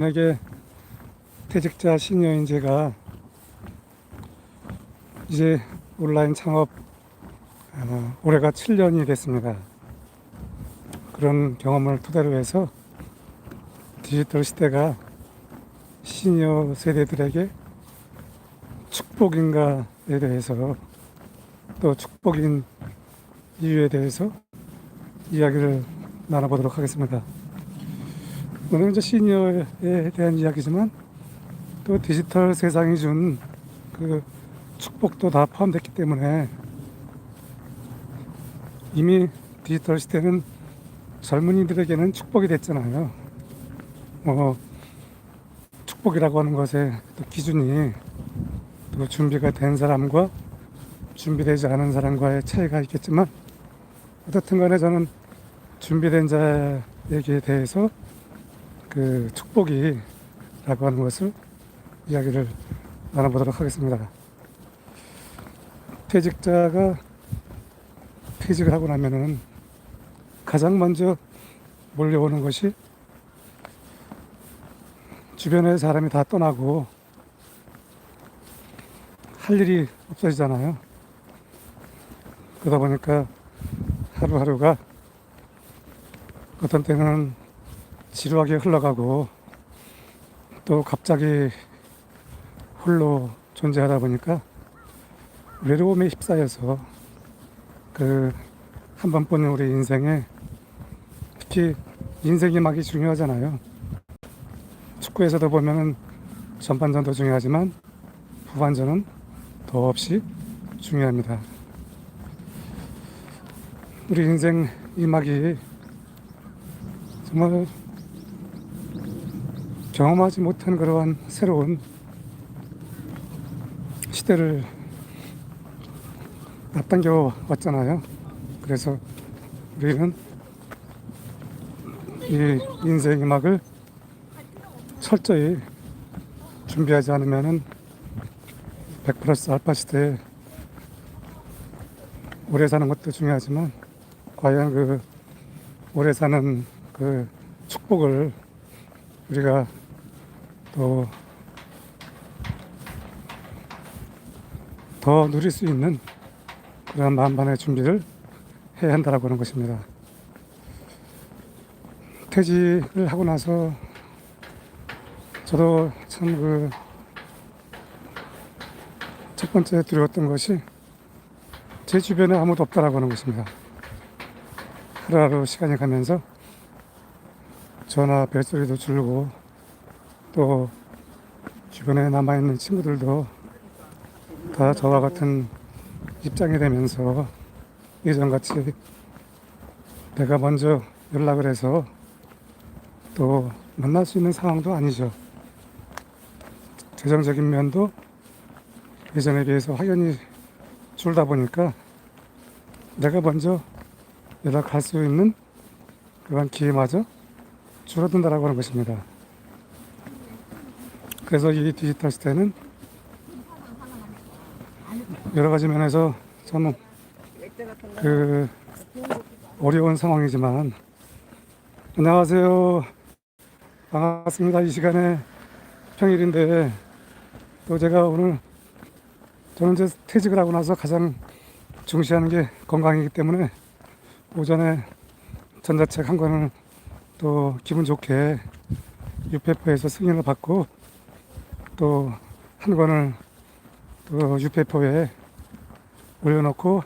만약에 퇴직자 시니어인제가 이제 온라인 창업 어, 올해가 7년이 됐습니다. 그런 경험을 토대로 해서 디지털 시대가 시니어 세대들에게 축복인가에 대해서 또 축복인 이유에 대해서 이야기를 나눠보도록 하겠습니다. 이제 시니어에 대한 이야기지만 또 디지털 세상이 준 그 축복도 다 포함됐기 때문에 이미 디지털 시대는 젊은이들에게는 축복이 됐잖아요. 뭐 축복이라고 하는 것의 또 기준이 또 준비가 된 사람과 준비되지 않은 사람과의 차이가 있겠지만 어떻든 간에 저는 준비된 자에게 대해서 그 축복이라고 하는 것을 이야기를 나눠보도록 하겠습니다. 퇴직자가 퇴직을 하고 나면은 가장 먼저 몰려오는 것이 주변의 사람이 다 떠나고 할 일이 없어지잖아요. 그러다 보니까 하루하루가 어떤 때는 지루하게 흘러가고 또 갑자기 홀로 존재하다 보니까 외로움에 휩싸여서 그 한 번뿐인 우리 인생에 특히 인생이 막이 중요하잖아요. 축구에서도 보면은 전반전도 중요하지만 후반전은 더없이 중요합니다. 우리 인생 이 막이 정말 경험하지 못한 그러한 새로운 시대를 앞당겨 왔잖아요. 그래서 우리는 이 인생의 막을 철저히 준비하지 않으면은 100 플러스 알파 시대에 오래 사는 것도 중요하지만 과연 그 오래 사는 그 축복을 우리가 또더 누릴 수 있는 그런 만반의 준비를 해야 한다라고 하는 것입니다. 퇴직을 하고 나서 저도 참 그 첫 번째 두려웠던 것이 제 주변에 아무도 없다라고 하는 것입니다. 하루하루 시간이 가면서 전화 벨소리도 줄고 또 주변에 남아있는 친구들도 다 저와 같은 입장이 되면서 예전같이 내가 먼저 연락을 해서 또 만날 수 있는 상황도 아니죠. 재정적인 면도 예전에 비해서 확연히 줄다 보니까 내가 먼저 연락할 수 있는 그런 기회마저 줄어든다라고 하는 것입니다. 그래서 이 디지털 시대는 여러 가지 면에서 참 그 어려운 상황이지만 안녕하세요. 반갑습니다. 이 시간에 평일인데 또 제가 오늘 저는 이제 퇴직을 하고 나서 가장 중시하는 게 건강이기 때문에 오전에 전자책 한 권을 또 기분 좋게 유페퍼에서 승인을 받고 또 한 권을 또 유페퍼에 올려놓고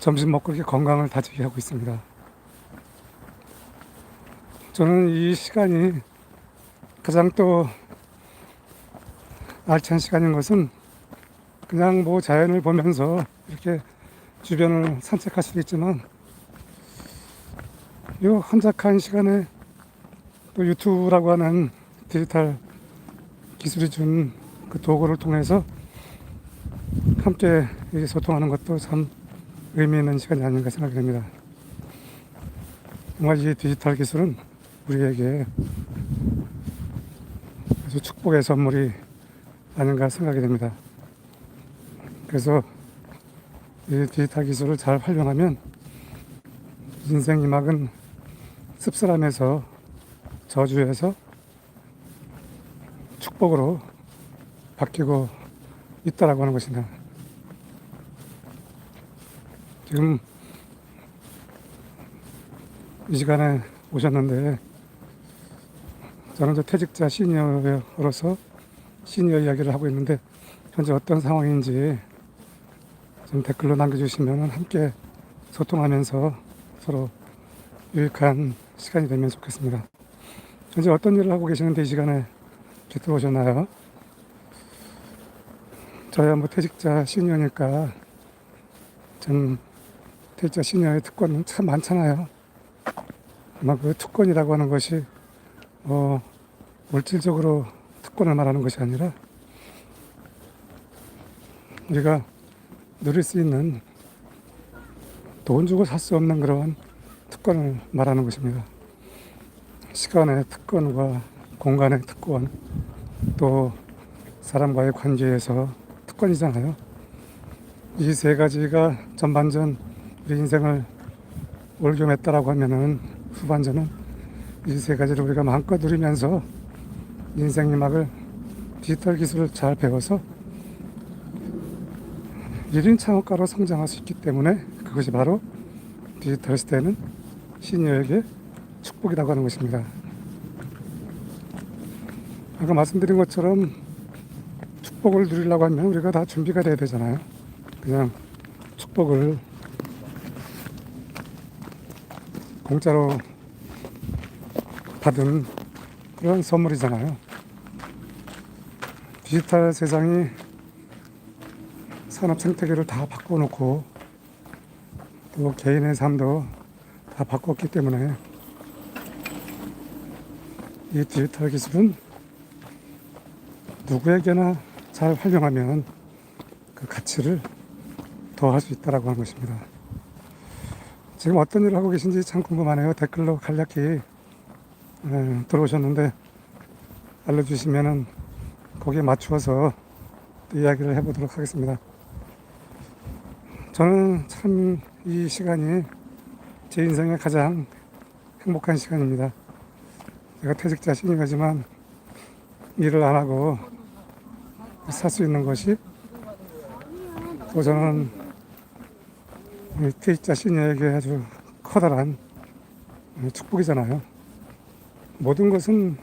점심 먹고 이렇게 건강을 다지게 하고 있습니다. 저는 이 시간이 가장 또 알찬 시간인 것은 그냥 뭐 자연을 보면서 이렇게 주변을 산책할 수도 있지만 이 한적한 시간에 또 유튜브라고 하는 디지털 기술이 준 그 도구를 통해서 함께 소통하는 것도 참 의미 있는 시간이 아닌가 생각이 됩니다. 정말 이 디지털 기술은 우리에게 아주 축복의 선물이 아닌가 생각이 됩니다. 그래서 이 디지털 기술을 잘 활용하면 인생 이막은 씁쓸함에서 저주에서 축복으로 바뀌고 있다라고 하는 것이다. 지금 이 시간에 오셨는데 저는 저 퇴직자 시니어로서 시니어 이야기를 하고 있는데 현재 어떤 상황인지 좀 댓글로 남겨주시면 함께 소통하면서 서로 유익한 시간이 되면 좋겠습니다. 현재 어떤 일을 하고 계시는데 이 시간에 들어오셨나요? 저야 뭐 퇴직자 시니어니까 좀 퇴직자 시니어의 특권은 참 많잖아요. 아마 그 특권이라고 하는 것이 뭐 물질적으로 특권을 말하는 것이 아니라 우리가 누릴 수 있는 돈 주고 살 수 없는 그런 특권을 말하는 것입니다. 시간의 특권과 공간의 특권, 또 사람과의 관계에서 특권이잖아요. 이 세 가지가 전반전 우리 인생을 올겨맸다라고 하면은 후반전은 이 세 가지를 우리가 마음껏 누리면서 인생 이막을 디지털 기술을 잘 배워서 1인 창업가로 성장할 수 있기 때문에 그것이 바로 디지털 시대는 시니어에게 축복이라고 하는 것입니다. 아까 말씀드린 것처럼 축복을 누리려고 하면 우리가 다 준비가 돼야 되잖아요. 그냥 축복을 공짜로 받은 그런 선물이잖아요. 디지털 세상이 산업 생태계를 다 바꿔놓고 또 개인의 삶도 다 바꿨기 때문에 이 디지털 기술은 누구에게나 잘 활용하면 그 가치를 더할 수 있다라고 하는 것입니다. 지금 어떤 일을 하고 계신지 참 궁금하네요. 댓글로 간략히 에, 들어오셨는데 알려주시면은 거기에 맞추어서 또 이야기를 해보도록 하겠습니다. 저는 참 이 시간이 제 인생의 가장 행복한 시간입니다. 제가 퇴직자 신이지만 일을 안 하고 살 수 있는 것이 또 저는 이 퇴직자 시니어에게 아주 커다란 축복이잖아요. 모든 것은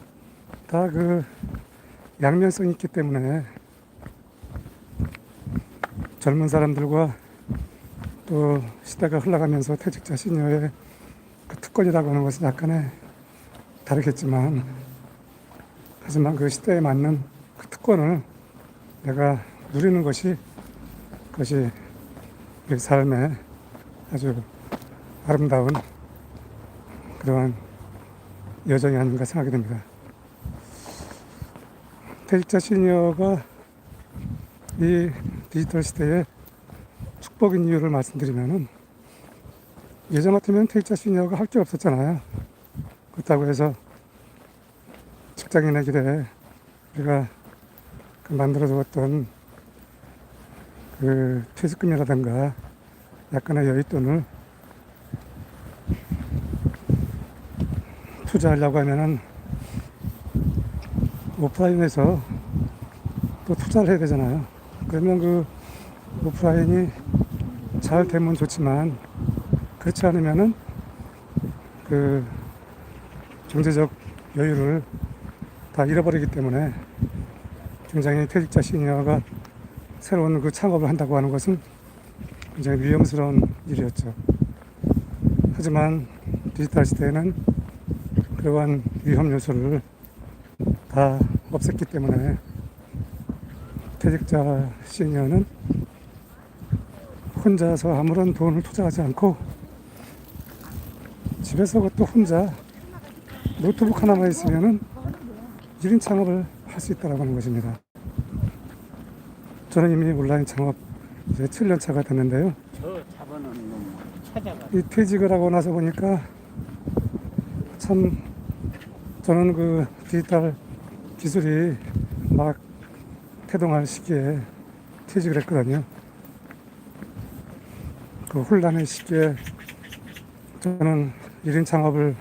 다 그 양면성이 있기 때문에 젊은 사람들과 또 시대가 흘러가면서 퇴직자 시니어의 그 특권이라고 하는 것은 약간의 다르겠지만 하지만 그 시대에 맞는 그 특권을 내가 누리는 것이 그것이 우리 삶의 아주 아름다운 그러한 여정이 아닌가 생각이 됩니다. 퇴직자 시니어가 이 디지털 시대에 축복인 이유를 말씀드리면은 예전 같으면 퇴직자 시니어가 할 게 없었잖아요. 그렇다고 해서 직장인의 길에 우리가 그 만들어 두었던 그 퇴직금이라든가 약간의 여윳돈을 투자하려고 하면은 오프라인에서 또 투자를 해야 되잖아요. 그러면 그 오프라인이 잘 되면 좋지만 그렇지 않으면은 그 경제적 여유를 다 잃어버리기 때문에 굉장히 퇴직자 시니어가 새로운 그 창업을 한다고 하는 것은 굉장히 위험스러운 일이었죠. 하지만 디지털 시대에는 그러한 위험 요소를 다 없앴기 때문에 퇴직자 시니어는 혼자서 아무런 돈을 투자하지 않고 집에서 그것도 혼자 노트북 하나만 있으면은 1인 창업을 할 수 있다고 하는 것입니다. 저는 이미 온라인 창업 이제 7년 차가 됐는데요. 저 잡아놓은 놈 찾아가. 이 퇴직을 하고 나서 보니까 참 저는 그 디지털 기술이 막 태동할 시기에 퇴직을 했거든요. 그 혼란의 시기에 저는 1인 창업을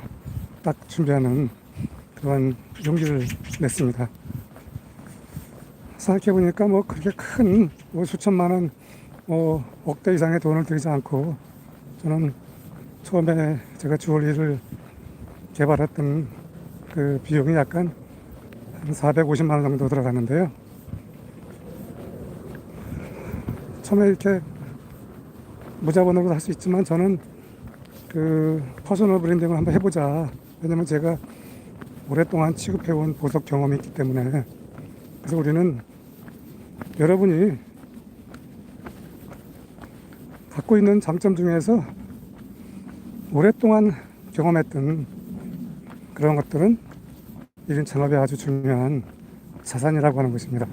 딱 준비하는 그런 용기를 냈습니다. 생각해보니까 뭐 그렇게 큰 뭐 수천만 원, 뭐 억대 이상의 돈을 들이지 않고 저는 처음에 제가 주얼리를 개발했던 그 비용이 약간 한 450만 원 정도 들어갔는데요. 처음에 이렇게 무자본으로 할 수 있지만 저는 그 퍼스널 브랜딩을 한번 해보자. 왜냐면 제가 오랫동안 취급해온 보석 경험이 있기 때문에 그래서 우리는 여러분이 갖고 있는 장점 중에서 오랫동안 경험했던 그런 것들은 1인 창업에 아주 중요한 자산이라고 하는 것입니다.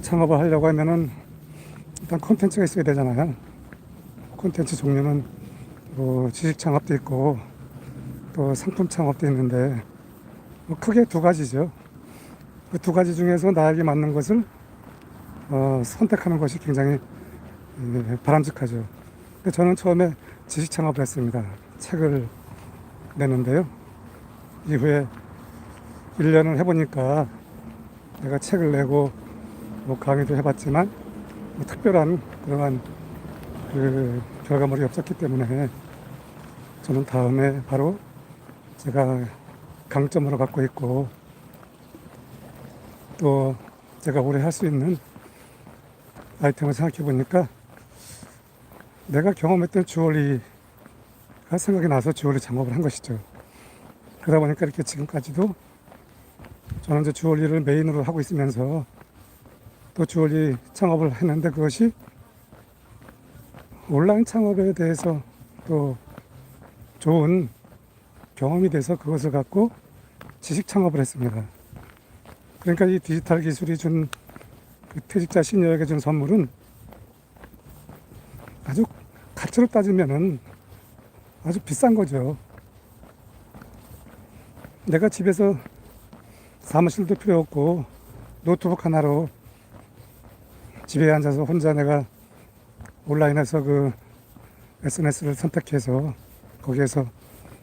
창업을 하려고 하면은 일단 콘텐츠가 있어야 되잖아요. 콘텐츠 종류는 뭐 지식 창업도 있고 또 상품 창업도 있는데 뭐 크게 두 가지죠. 그 두 가지 중에서 나에게 맞는 것을 어, 선택하는 것이 굉장히 예, 바람직하죠. 근데 저는 처음에 지식 창업을 했습니다. 책을 내는데요. 이후에 1년을 해보니까 내가 책을 내고 뭐 강의도 해봤지만 뭐 특별한 그러한 그 결과물이 없었기 때문에 저는 다음에 바로 제가 강점으로 갖고 있고 또 제가 오래 할 수 있는 아이템을 생각해 보니까 내가 경험했던 주얼리가 생각이 나서 주얼리 창업을 한 것이죠. 그러다 보니까 이렇게 지금까지도 저는 이제 주얼리를 메인으로 하고 있으면서 또 주얼리 창업을 했는데 그것이 온라인 창업에 대해서 또 좋은 경험이 돼서 그것을 갖고 지식 창업을 했습니다. 그러니까 이 디지털 기술이 준 그 퇴직자 시니어에게 준 선물은 아주 가치로 따지면은 아주 비싼 거죠. 내가 집에서 사무실도 필요 없고 노트북 하나로 집에 앉아서 혼자 내가 온라인에서 그 SNS를 선택해서 거기에서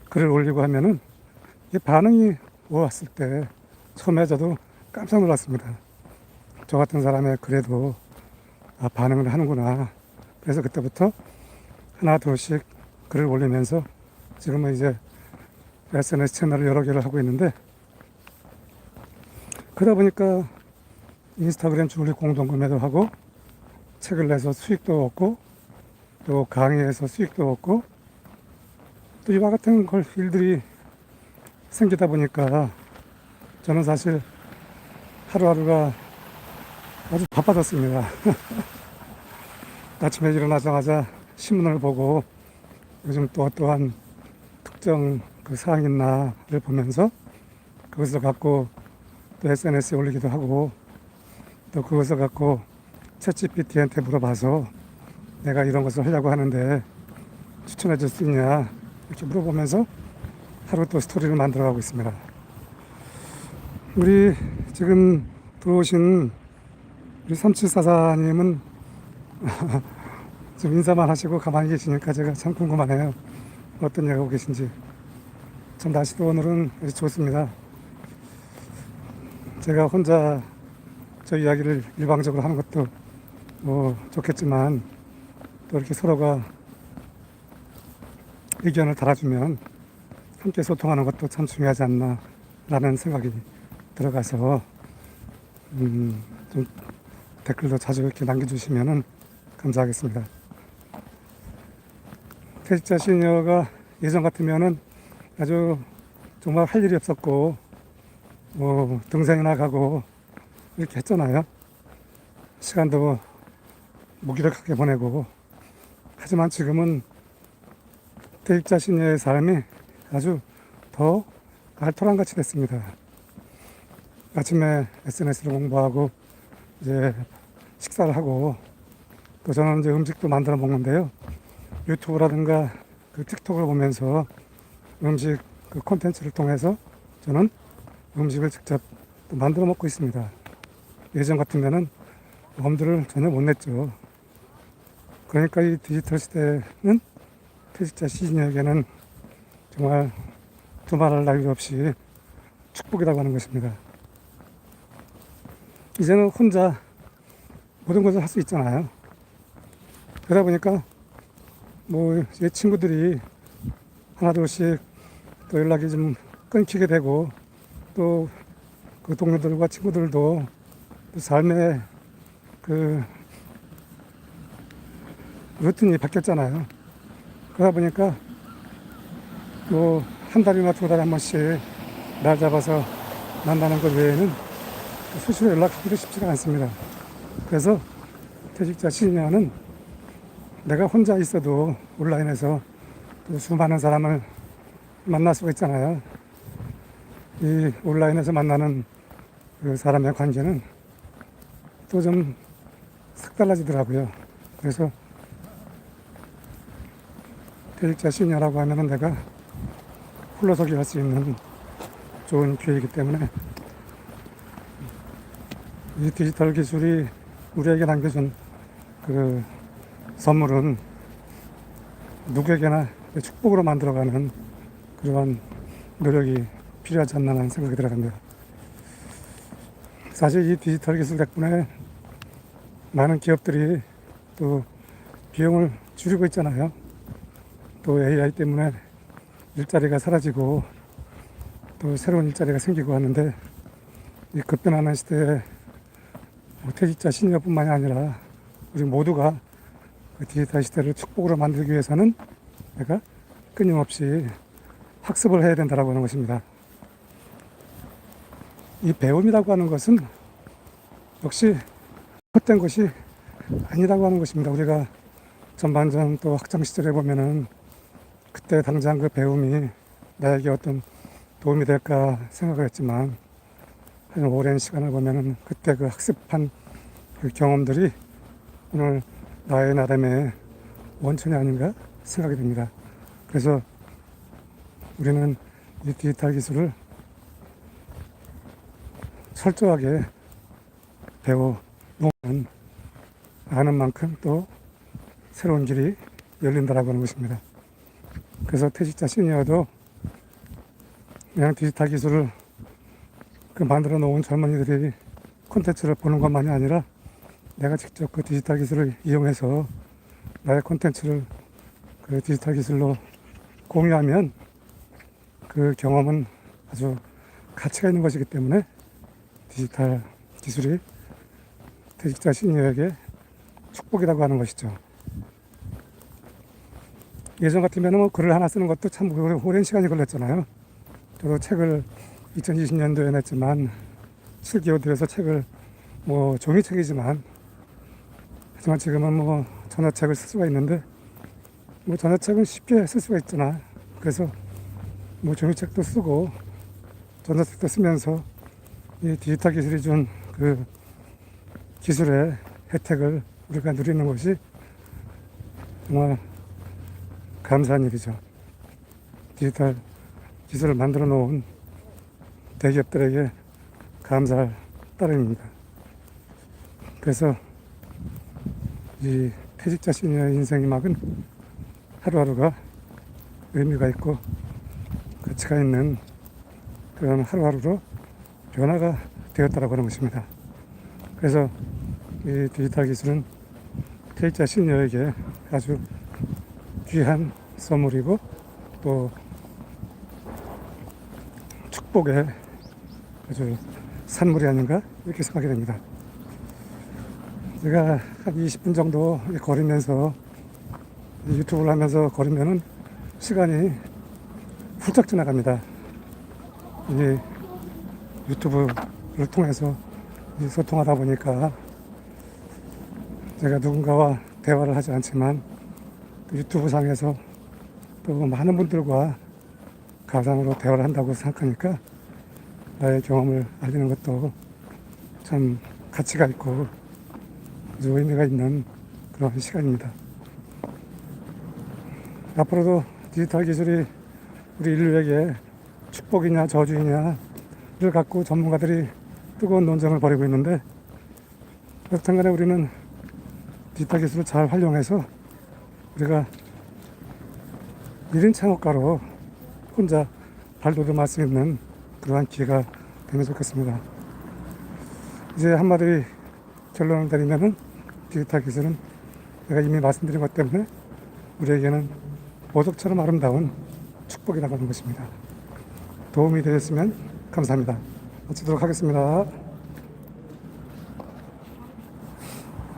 글을 올리고 하면은 이 반응이 왔을 때 처음에 저도 깜짝 놀랐습니다. 저 같은 사람의 글에도 아, 반응을 하는구나. 그래서 그때부터 하나 둘씩 글을 올리면서 지금은 이제 SNS 채널을 여러 개를 하고 있는데 그러다 보니까 인스타그램 주얼리 공동 구매도 하고 책을 내서 수익도 얻고 또 강의에서 수익도 얻고 또 이와 같은 걸 일들이 생기다 보니까 저는 사실 하루하루가 아주 바빠졌습니다. 아침에 일어나자마자 신문을 보고 요즘 또 어떠한 특정 그 사항이 있나를 보면서 그것을 갖고 또 SNS에 올리기도 하고 또 그것을 갖고 챗GPT한테 물어봐서 내가 이런 것을 하려고 하는데 추천해 줄 수 있냐 이렇게 물어보면서 하루 또 스토리를 만들어 가고 있습니다. 우리 지금 들어오신 우리 삼칠사사님은 좀 인사만 하시고 가만히 계시니까 제가 참 궁금하네요. 어떤 일 하고 계신지. 참 날씨도 오늘은 좋습니다. 제가 혼자 저 이야기를 일방적으로 하는 것도 뭐 좋겠지만 또 이렇게 서로가 의견을 달아주면 함께 소통하는 것도 참 중요하지 않나라는 생각이 들어가서 음, 좀 댓글도 자주 이렇게 남겨주시면 감사하겠습니다. 퇴직자 시니어가 예전 같으면은 아주 정말 할 일이 없었고 뭐 등산이나 가고 이렇게 했잖아요. 시간도 무기력하게 보내고 하지만 지금은 퇴직자 시니어의 삶이 아주 더 알토란 같이 됐습니다. 아침에 SNS를 공부하고 이제 식사를 하고 또 저는 이제 음식도 만들어 먹는데요. 유튜브라든가 그 틱톡을 보면서 음식 그 콘텐츠를 통해서 저는 음식을 직접 또 만들어 먹고 있습니다. 예전 같으면은 엄두를 전혀 못 냈죠. 그러니까 이 디지털 시대는 퇴직자 시니어에게는 정말 두말할 나위 없이 축복이라고 하는 것입니다. 이제는 혼자 모든 것을 할 수 있잖아요. 그러다 보니까 뭐 제 친구들이 하나둘씩 또 연락이 좀 끊기게 되고 또 그 동료들과 친구들도 또 삶의 그 루틴이 바뀌었잖아요. 그러다 보니까 뭐 한 달이나 두 달에 한 번씩 날 잡아서 만나는 것 외에는 수시로 연락하기도 쉽지가 않습니다. 그래서 퇴직자 시니어는 내가 혼자 있어도 온라인에서 또 수많은 사람을 만날 수가 있잖아요. 이 온라인에서 만나는 그 사람의 관계는 또 좀 색달라지더라고요. 그래서 퇴직자 시니어라고 하면은 내가 홀로 서기 할 수 있는 좋은 기회이기 때문에 이 디지털 기술이 우리에게 남겨준 그 선물은 누구에게나 축복으로 만들어가는 그러한 노력이 필요하지 않나 하는 생각이 들어갑니다. 사실 이 디지털 기술 덕분에 많은 기업들이 또 비용을 줄이고 있잖아요. 또 AI 때문에 일자리가 사라지고 또 새로운 일자리가 생기고 하는데 이 급변하는 시대에 뭐 퇴직자 시니어뿐만이 아니라 우리 모두가 그 디지털 시대를 축복으로 만들기 위해서는 내가 끊임없이 학습을 해야 된다고 하는 것입니다. 이 배움이라고 하는 것은 역시 헛된 것이 아니라고 하는 것입니다. 우리가 전반전 또 학창 시절에 보면은 그때 당장 그 배움이 나에게 어떤 도움이 될까 생각을 했지만 한 오랜 시간을 보면은 그때 그 학습한 그 경험들이 오늘 나의 나름의 원천이 아닌가 생각이 듭니다. 그래서 우리는 이 디지털 기술을 철저하게 배워 놓으면 아는 만큼 또 새로운 길이 열린다라고 하는 것입니다. 그래서 퇴직자 시니어도 그냥 디지털 기술을 그 만들어 놓은 젊은이들이 콘텐츠를 보는 것만이 아니라 내가 직접 그 디지털 기술을 이용해서 나의 콘텐츠를 그 디지털 기술로 공유하면 그 경험은 아주 가치가 있는 것이기 때문에 디지털 기술이 퇴직자 시니어에게 축복이라고 하는 것이죠. 예전 같으면 뭐 글을 하나 쓰는 것도 참 오래- 오랜 시간이 걸렸잖아요. 저도 책을 2020년도에 냈지만 7개월 들여서 책을 뭐 종이책이지만 하지만 지금은 뭐 전화책을 쓸 수가 있는데 뭐 전화책은 쉽게 쓸 수가 있잖아. 그래서 뭐 종이책도 쓰고 전자책도 쓰면서 이 디지털 기술이 준 그 기술의 혜택을 우리가 누리는 것이 정말 감사한 일이죠. 디지털 기술을 만들어 놓은 대기업들에게 감사할 따름입니다. 그래서 이 퇴직자 시니어의 인생의 막은 하루하루가 의미가 있고 가치가 있는 그런 하루하루로 변화가 되었다라고 하는 것입니다. 그래서 이 디지털 기술은 퇴직자 시니어에게 아주 귀한 선물이고 또 축복의 아주 산물이 아닌가 이렇게 생각이 됩니다. 제가 한 20분 정도 걸으면서 이 유튜브를 하면서 걸으면은 시간이 훌쩍 지나갑니다. 이 유튜브를 통해서 이 소통하다 보니까 제가 누군가와 대화를 하지 않지만 또 유튜브 상에서 또 많은 분들과 가상으로 대화를 한다고 생각하니까 나의 경험을 알리는 것도 참 가치가 있고 아주 의미가 있는 그런 시간입니다. 앞으로도 디지털 기술이 우리 인류에게 축복이냐 저주이냐를 갖고 전문가들이 뜨거운 논쟁을 벌이고 있는데 여튼 간에 우리는 디지털 기술을 잘 활용해서 우리가 1인 창업가로 혼자 발돋움할 수 있는 그러한 기회가 되면 좋겠습니다. 이제 한마디 결론을 내리면은 디지털 기술은 내가 이미 말씀드린 것 때문에 우리에게는 보석처럼 아름다운 축복이라고 하는 것입니다. 도움이 되셨으면 감사합니다. 마치도록 하겠습니다.